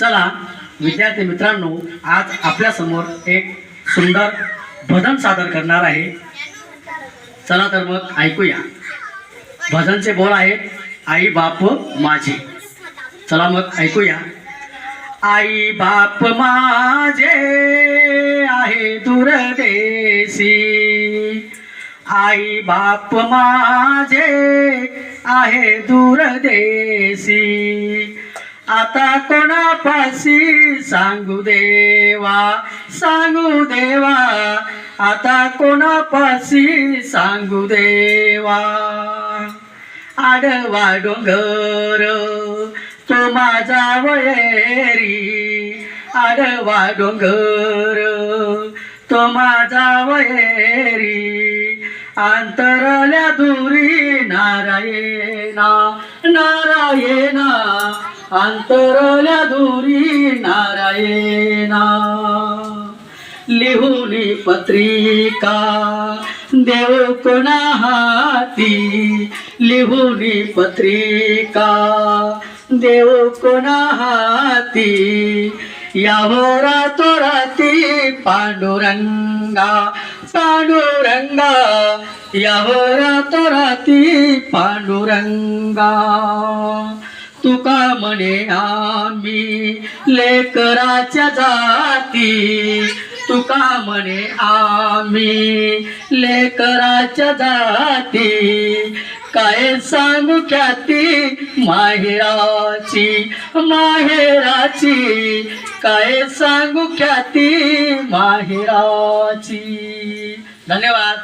चला विद्यार्थी मित्रांनो आज आपल्यासमोर एक सुंदर भजन सादर करणार आहे. चला तर मग ऐकूया. भजनचे बोल आहेत आई बाप माझे. चला मग ऐकूया. आई बाप माझे आहे दूरदेशी. आई बाप माझे आहे दूरदेशी. आता कोणापाशी सांगू देवा? सांगू देवा. आता कोणापाशी सांगू देवा? आडवा डोंगर तो माझा वयरी आडवा डोंगर तो माझा वयरी अंतरल्या दुरी नारायणा नारायणा. अंतरल्या दुरी नारायणा. लिहुनी पत्रिका देव कोणा हाती लिहुनी पत्रिका देव कोणा हाती यावर राती पांडुरंगा पांडुरंगा. यावरा तो राती पांडुरंगा. तुका म्हणे आम्ही लेकराच्या जाती. तुका म्हणे आम्ही लेकराच्या जाती. काय सांगू ख्याती माहेराची माहेराची. काय सांगू ख्याती माहेराची. धन्यवाद.